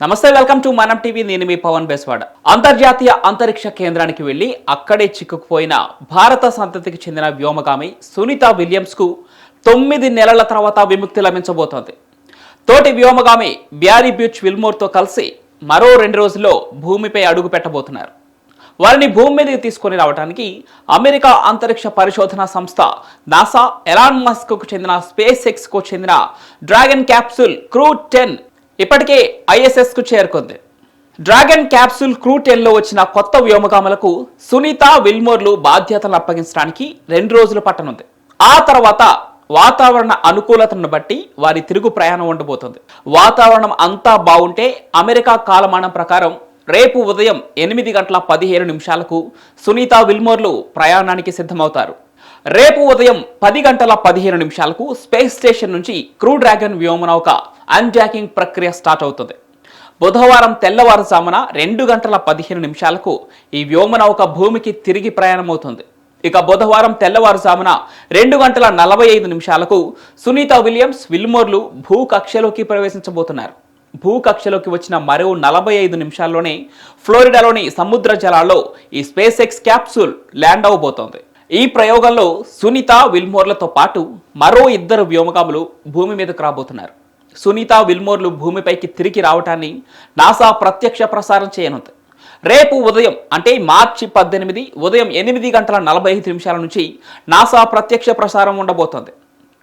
నమస్తే welcome to మనం TV. నేను మీ పవన్ బెస్వాడ. అంతర్జాతీయ అంతరిక్ష కేంద్రానికి వెళ్ళి అక్కడే చిక్కుకుపోయిన భారత సంతతికి చెందిన వ్యోమగామి సునీత విలియమ్స్కు తొమ్మిది నెలల తర్వాత విముక్తి లభించబోతోంది. తోటి వ్యోమగామి బ్యారీ బ్యూచ్ విల్మోర్తో కలిసి మరో రెండు రోజుల్లో భూమిపై అడుగు పెట్టబోతున్నారు. వారిని భూమి మీదకి తీసుకొని రావడానికి అమెరికా అంతరిక్ష పరిశోధన సంస్థ నాసా ఎలాన్ మస్క్కు చెందిన స్పేస్ ఎక్స్కు చెందిన డ్రాగన్ క్యాప్సూల్ క్రూ టెన్ ఇప్పటికే ఐఎస్ఎస్కు చేరుకుంది. డ్రాగన్ క్యాప్సూల్ క్రూ టెన్లో వచ్చిన కొత్త వ్యోమగాములకు సునీత విల్మోర్లు బాధ్యతలు అప్పగించడానికి రెండు రోజులు పట్టనుంది. ఆ తర్వాత వాతావరణ అనుకూలతను బట్టి వారి తిరుగు ప్రయాణం ఉండబోతుంది. వాతావరణం అంతా బాగుంటే అమెరికా కాలమానం ప్రకారం రేపు ఉదయం ఎనిమిది గంటల పదిహేను నిమిషాలకు సునీత విల్మోర్లు ప్రయాణానికి సిద్ధమవుతారు. రేపు ఉదయం పది గంటల పదిహేను నిమిషాలకు స్పేస్ స్టేషన్ నుంచి క్రూ డ్రాగన్ వ్యోమనౌక అన్జాకింగ్ ప్రక్రియ స్టార్ట్ అవుతుంది. బుధవారం తెల్లవారుజామున రెండు గంటల పదిహేను నిమిషాలకు ఈ వ్యోమనౌక భూమికి తిరిగి ప్రయాణమవుతుంది. ఇక బుధవారం తెల్లవారుజామున రెండు గంటల నలభై ఐదు నిమిషాలకు సునీత విలియమ్స్ విల్మోర్లు భూకక్షలోకి ప్రవేశించబోతున్నారు. భూకక్షలోకి వచ్చిన మరో నలభై ఐదు నిమిషాల్లోనే ఫ్లోరిడాలోని సముద్ర జలాల్లో ఈ స్పేస్ ఎక్స్ క్యాప్సూల్ ల్యాండ్ అవబోతోంది ఈ ప్రయోగంలో సునీత విల్మోర్లతో పాటు మరో ఇద్దరు వ్యోమగాములు భూమి మీదకు రాబోతున్నారు. సునీత విల్మోర్లు భూమిపైకి తిరిగి రావటాన్ని నాసా ప్రత్యక్ష ప్రసారం చేయనుంది. రేపు ఉదయం అంటే మార్చి పద్దెనిమిది ఉదయం ఎనిమిది గంటల నలభై ఐదు నిమిషాల నుంచి నాసా ప్రత్యక్ష ప్రసారం ఉండబోతోంది.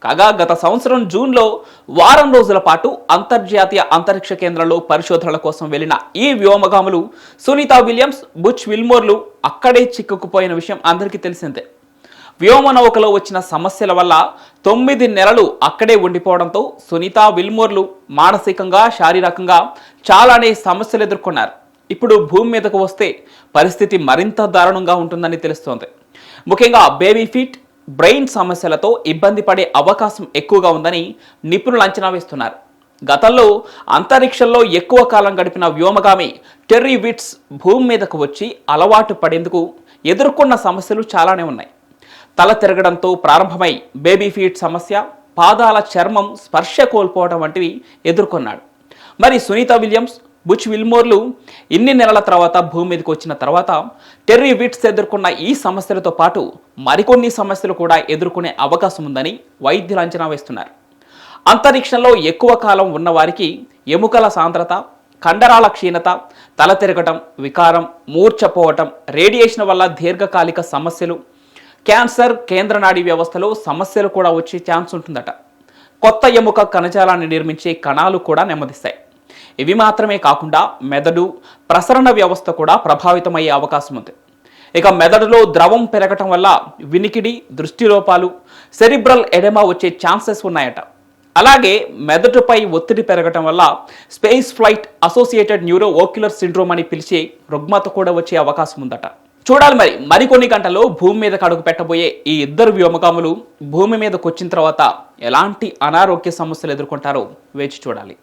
కాగా గత సంవత్సరం జూన్లో వారం రోజుల పాటు అంతర్జాతీయ అంతరిక్ష కేంద్రంలో పరిశోధనల కోసం వెళ్ళిన ఈ వ్యోమగాములు సునీత విలియమ్స్ బుచ్ విల్మోర్లు అక్కడే చిక్కుకుపోయిన విషయం అందరికీ తెలిసిందే. వ్యోమనౌకలో వచ్చిన సమస్యల వల్ల తొమ్మిది నెలలు అక్కడే ఉండిపోవడంతో సునీత విల్మోర్లు మానసికంగా శారీరకంగా చాలానే సమస్యలు ఎదుర్కొన్నారు. ఇప్పుడు భూమి మీదకు వస్తే పరిస్థితి మరింత దారుణంగా ఉంటుందని తెలుస్తోంది. ముఖ్యంగా బేబీ ఫీట్ బ్రెయిన్ సమస్యలతో ఇబ్బంది పడే అవకాశం ఎక్కువగా ఉందని నిపుణులు అంచనా వేస్తున్నారు. గతంలో అంతరిక్షంలో ఎక్కువ కాలం గడిపిన వ్యోమగామి టెర్రీ విట్స్ భూమి మీదకు వచ్చి అలవాటు పడేందుకు ఎదుర్కొన్న సమస్యలు చాలానే ఉన్నాయి. తల తిరగడంతో ప్రారంభమై బేబీ ఫీట్ సమస్య పాదాల చర్మం స్పర్శ కోల్పోవడం వంటివి ఎదుర్కొన్నాడు. మరి సునీత విలియమ్స్ బుచ్ విల్మోర్లు ఇన్ని నెలల తర్వాత భూమి మీదకి వచ్చిన తర్వాత టెర్రీ విట్స్ ఎదుర్కొన్న ఈ సమస్యలతో పాటు మరికొన్ని సమస్యలు కూడా ఎదుర్కొనే అవకాశం ఉందని వైద్యులు అంచనా వేస్తున్నారు. అంతరిక్షంలో ఎక్కువ కాలం ఉన్నవారికి ఎముకల సాంద్రత కండరాల క్షీణత తల తిరగటం వికారం మూర్ఛపోవటం రేడియేషన్ వల్ల దీర్ఘకాలిక సమస్యలు క్యాన్సర్ కేంద్ర నాడీ వ్యవస్థలో సమస్యలు కూడా వచ్చే ఛాన్స్ ఉంటుందట. కొత్త ఎముక కణజాలాన్ని నిర్మించే కణాలు కూడా నెమ్మదిస్తాయి. ఇవి మాత్రమే కాకుండా మెదడు ప్రసరణ వ్యవస్థ కూడా ప్రభావితమయ్యే అవకాశం ఉంది. ఇక మెదడులో ద్రవం పెరగటం వల్ల వినికిడి దృష్టి లోపాలు సెరిబ్రల్ ఎడెమా వచ్చే ఛాన్సెస్ ఉన్నాయట. అలాగే మెదడుపై ఒత్తిడి పెరగటం వల్ల space flight associated neuro ocular syndrome అని పిలిచే రుగ్మత కూడా వచ్చే అవకాశం ఉందట. చూడాలి మరి. మరికొన్ని గంటల్లో భూమి మీద కడుగు పెట్టబోయే ఈ ఇద్దరు వ్యోమకాములు భూమి మీదకి వచ్చిన తర్వాత ఎలాంటి అనారోగ్య సమస్యలు ఎదుర్కొంటారో వేచి చూడాలి.